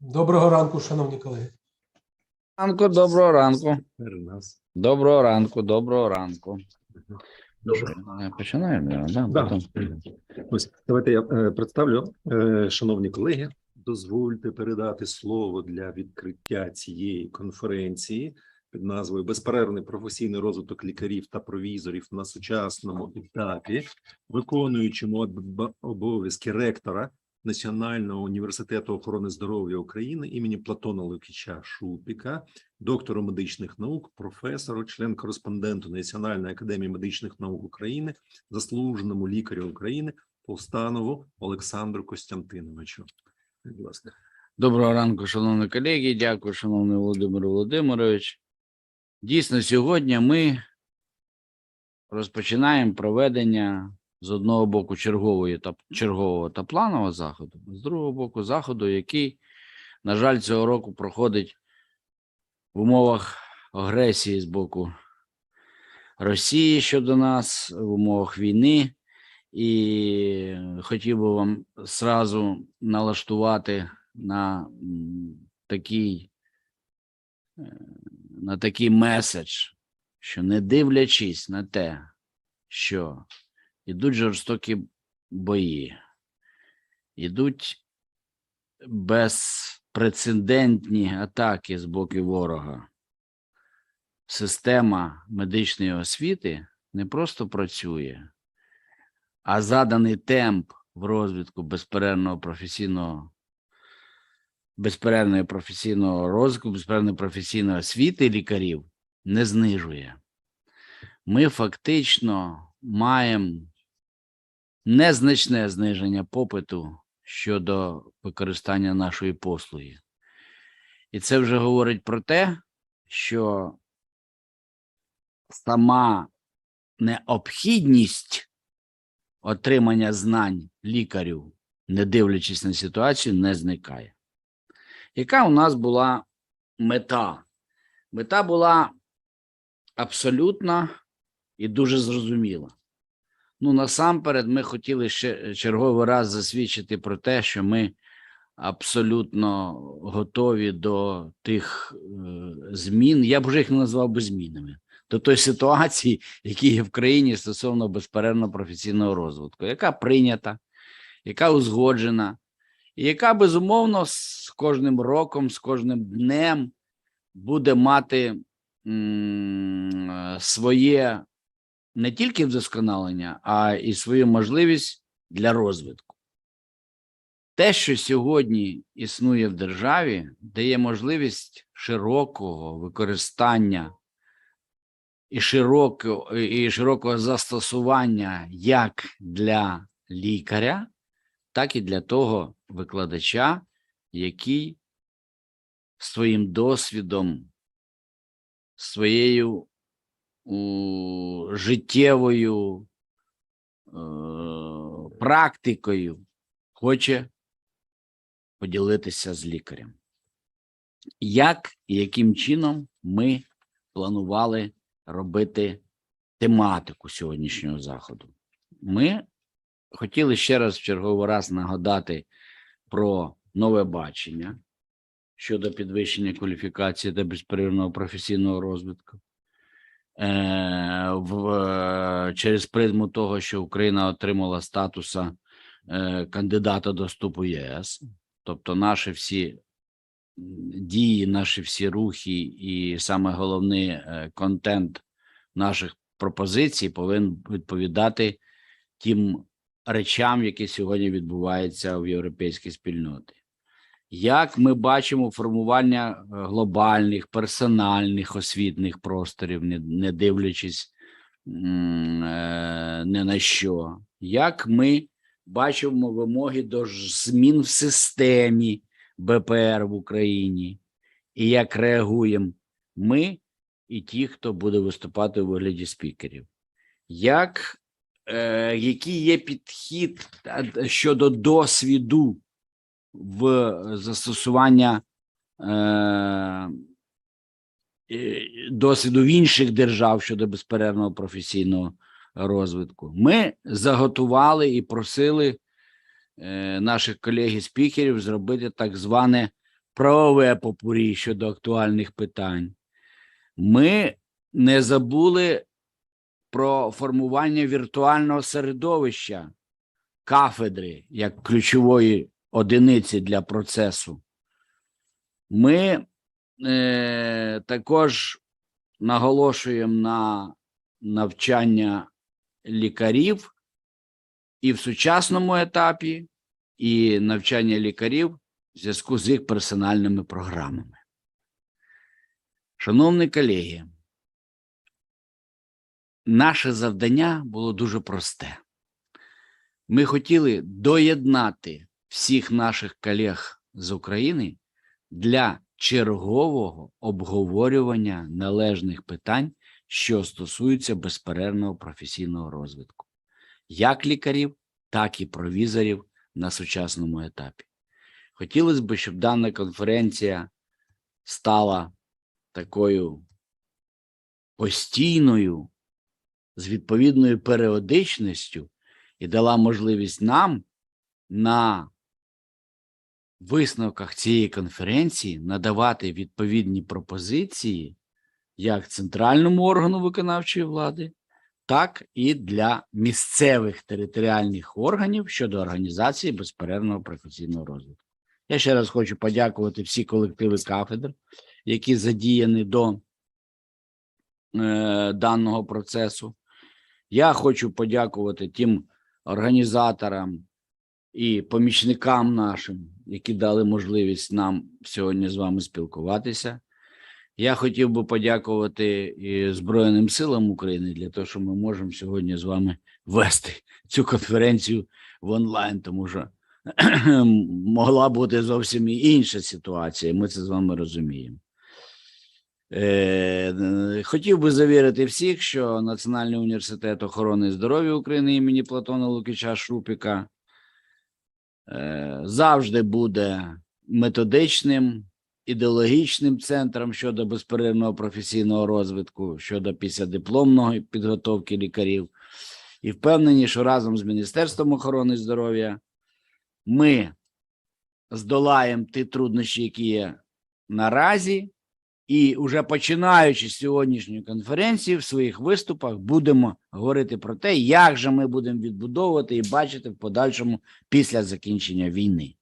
Доброго ранку, шановні колеги. Ранку, доброго ранку. Доброго ранку, доброго ранку. Добре. Е, Починаємо, да? Да, Да. потім. Ось давайте я е, представлю, Е, шановні колеги. Дозвольте передати слово для відкриття цієї конференції під назвою Безперервний професійний розвиток лікарів та провізорів на сучасному етапі, виконуючому обов'язки ректора Національного університету охорони здоров'я України імені Платона Лукіча Шупіка, доктору медичних наук, професору, член-кореспонденту Національної академії медичних наук України, заслуженому лікарю України Повстанову Олександру Костянтиновичу. Будь ласка. Доброго ранку, шановні колеги. Дякую, шановний Володимир Володимирович. Дійсно, сьогодні ми розпочинаємо проведення з одного боку чергової та чергового та планового заходу, з другого боку, заходу, який, на жаль, цього року проходить в умовах агресії з боку Росії щодо нас, в умовах війни. І хотів би вам зразу налаштувати на такий, е, на такий меседж, що не дивлячись на те, що йдуть жорстокі бої, йдуть безпрецедентні атаки з боку ворога, система медичної освіти не просто працює, а заданий темп в розвитку безперервного професійного безперервної професійного розвитку, безперервної професійної освіти лікарів не знижує. Ми фактично маємо незначне зниження попиту щодо використання нашої послуги. І це вже говорить про те, що сама необхідність отримання знань лікарів, не дивлячись на ситуацію, не зникає. Яка у нас була мета? Мета була абсолютна і дуже зрозуміла. Ну, насамперед, ми хотіли ще черговий раз засвідчити про те, що ми абсолютно готові до тих е, змін. Я б вже їх не назвав би змінами до тої ситуації, які є в країні стосовно безперервного професійного розвитку, яка прийнята, яка узгоджена, і яка безумовно з кожним роком, з кожним днем буде мати е, своє не тільки вдосконалення, а і свою можливість для розвитку. Те, що сьогодні існує в державі, дає можливість широкого використання і широко, і широкого застосування як для лікаря, так і для того викладача, який своїм досвідом, своєю життєвою е, практикою хоче поділитися з лікарем. Як і яким чином ми планували робити тематику сьогоднішнього заходу. Ми хотіли ще раз в черговий раз нагадати про нове бачення щодо підвищення кваліфікації та безперервного професійного розвитку. Е, в, е, через призму того, що Україна отримала статуса е, кандидата до вступу ЄС, тобто наші всі дії, наші всі рухи, і саме головний контент наших пропозицій повинен відповідати тим речам, які сьогодні відбуваються в європейській спільноті. Як ми бачимо формування е, глобальних персональних освітних просторів, не, дивлячись е, не на що, як ми бачимо вимоги до змін в системі БПР в Україні, і як реагуємо ми і ті, хто буде виступати у вигляді спікерів. Як, е, який є підхід щодо досвіду в застосування е, досвіду в інших держав щодо безперервного професійного розвитку? Ми заготували і просили е, наших колег і спікерів зробити так зване правове попурі щодо актуальних питань. Ми не забули про формування віртуального середовища кафедри як ключової одиниці для процесу. Ми е, також наголошуємо на навчання лікарів і в сучасному етапі, і навчання лікарів в зв'язку з їх персональними програмами. Шановні колеги, наше завдання було дуже просте. Ми хотіли доєднати всіх наших колег з України для чергового обговорювання належних питань, що стосуються безперервного професійного розвитку, як лікарів, так і провізорів на сучасному етапі. Хотілося б, щоб дана конференція стала такою постійною, з відповідною періодичністю і дала можливість нам на висновках цієї конференції надавати відповідні пропозиції як центральному органу виконавчої влади, так і для місцевих територіальних органів щодо організації безперервного професійного розвитку. Я ще раз хочу подякувати всі колективи кафедр, які задіяні до е, даного процесу. Я хочу подякувати тим організаторам і помічникам нашим, які дали можливість нам сьогодні з вами спілкуватися. Я хотів би подякувати і Збройним силам України для того, що ми можемо сьогодні з вами вести цю конференцію в онлайн, тому що могла бути зовсім інша ситуація. Ми це з вами розуміємо. Е, Хотів би завірити всіх, що Національний університет охорони здоров'я України імені Платона Лукича Шупіка завжди буде методичним, ідеологічним центром щодо безперервного професійного розвитку, щодо післядипломної підготовки лікарів. І впевнені, що разом з Міністерством охорони здоров'я ми здолаємо ті труднощі, які є наразі, і вже починаючи з сьогоднішньої конференції, в своїх виступах будемо говорити про те, як же ми будемо відбудовувати і бачити в подальшому після закінчення війни.